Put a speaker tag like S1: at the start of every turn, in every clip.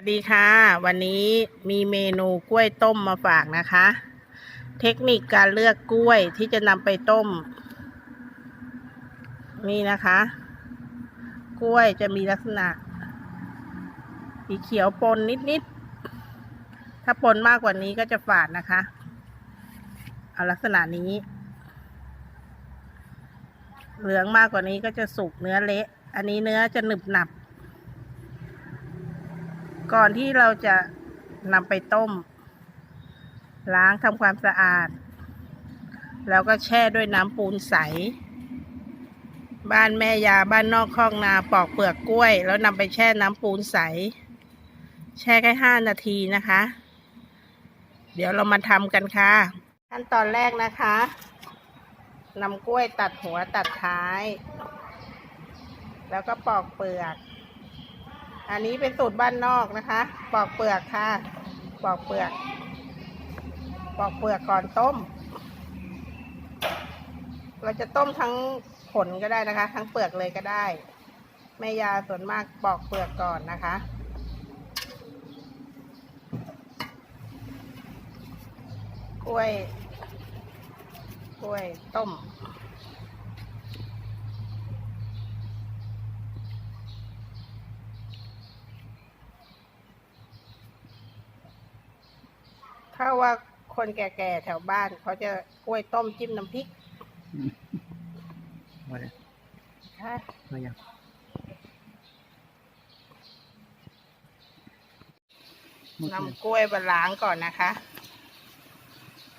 S1: สวัสดีค่ะ วันนี้มีเมนูกล้วยต้มมาฝากนะคะ เทคนิคการเลือกกล้วยที่จะนำไปต้ม นี่นะคะ กล้วยจะมีลักษณะ สีเขียวปนนิดๆถ้าปนมากกว่านี้ก็จะฝาดนะคะ เอาลักษณะนี้ เหลืองมากกว่านี้ก็จะสุกเนื้อเละ อันนี้เนื้อจะหนึบหนับ ก่อนที่เราจะนำไปต้ม ล้างทำความสะอาด แล้วก็แช่ด้วยน้ำปูนใส บ้านแม่ยาบ้านนอกคลอกนาปอกเปลือกกล้วย แล้วนำไปแช่น้ำปูนใส แช่แค่ห้านาทีนะคะ เดี๋ยวเรามาทำกันค่ะ ขั้นตอนแรกนะคะนำกล้วยตัดหัวตัดท้าย แล้วก็ปอกเปลือก อันนี้เป็นสูตรบ้านนอกนะคะ ปอกเปลือกค่ะ ปอกเปลือก ปอกเปลือกก่อนต้ม เราจะต้มทั้งผลก็ได้นะคะ ทั้งเปลือกเลยก็ได้แม่ยาส่วนมากปอกเปลือกก่อนนะคะกล้วย กล้วยต้ม ถ้าว่าคนแก่ๆแถวบ้าน เขาจะกล้วยต้มจิ้มน้ำพริก
S2: มาเลย
S1: ค่ะ
S2: มายัง
S1: นำกล้วยมาล้างก่อนนะคะ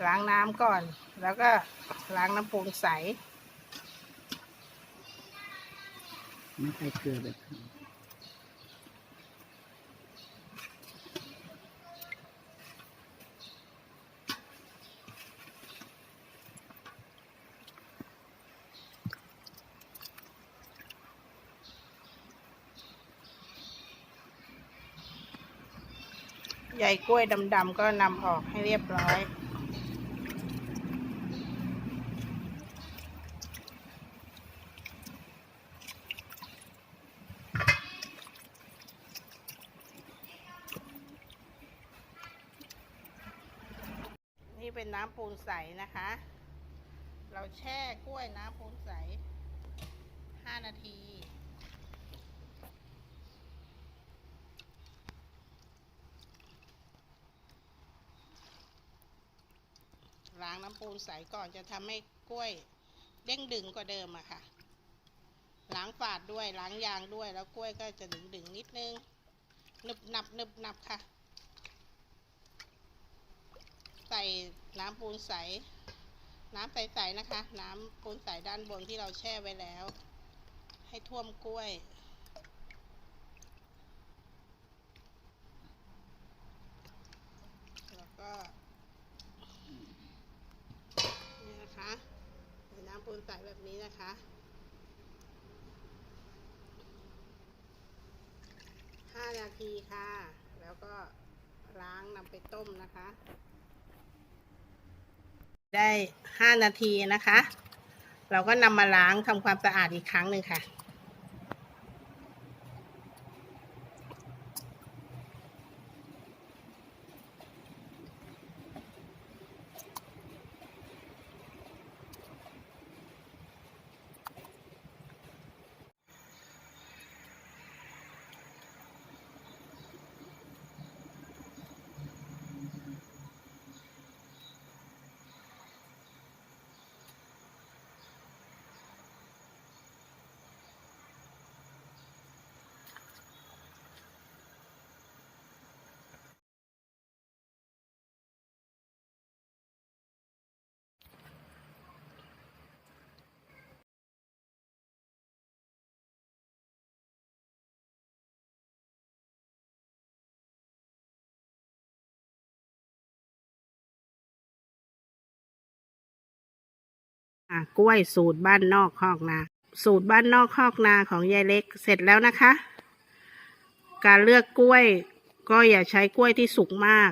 S1: ล้างน้ำก่อน แล้วก็ล้างน้ำปูนใส
S2: ไม่ใส่เกลือแบบ
S1: ใยกล้วยดำๆก็นำออกให้เรียบร้อย นี่เป็นน้ำปูนใสนะคะ เราแช่กล้วยน้ำปูนใส 5 นาที ล้าง น้ำปูนใสก่อนจะทำให้กล้วยเด้งดึงกว่าเดิมอะค่ะ ล้างฝาดด้วยล้างยางด้วยแล้วกล้วยก็จะดึงดึงนิดนึงนึบนับนึบนับค่ะ ใส่น้ำปูนใส น้ำใสๆนะคะ น้ำปูนใสด้านบนที่เราแช่ไว้แล้ว ให้ท่วมกล้วยแล้วก็ นะคะใส่น้ำปูนใสแบบนี้นะคะห้านาทีค่ะ แล้วก็ล้างนำไปต้มนะคะ ได้ห้านาทีนะคะ เราก็นำมาล้างทำความสะอาดอีกครั้งหนึ่งค่ะ กล้วยสูตรบ้านนอกคอกนา สูตรบ้านนอกคอกนาของยายเล็กเสร็จแล้วนะคะ การเลือกกล้วยก็อย่าใช้กล้วยที่สุกมาก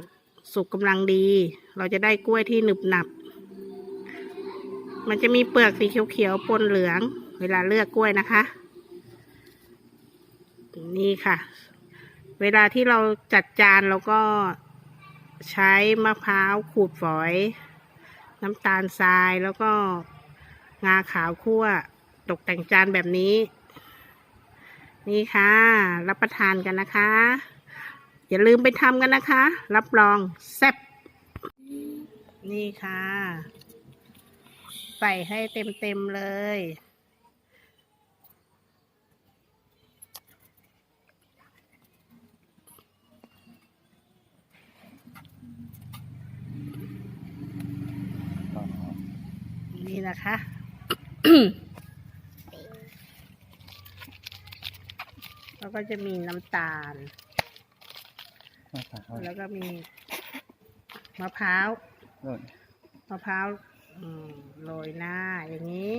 S1: สุกกำลังดี เราจะได้กล้วยที่หนึบหนับ มันจะมีเปลือกสีเขียวๆปนเหลือง เวลาเลือกกล้วยนะคะ นี่ค่ะ เวลาที่เราจัดจานเราก็ใช้มะพร้าวขูดฝอย น้ำตาลทรายแล้วก็ งาขาวคั่ว ตกแต่งจานแบบนี้ นี่ค่ะ รับประทานกันนะคะ อย่าลืมไปทำกันนะคะ รับรองแซ่บนี่ค่ะ ใส่ให้เต็มๆเลย นี่นะคะ แล้วก็จะมีน้ำตาล แล้วก็มีมะพร้าวมะพร้าวอืมโรยหน้าอย่างนี้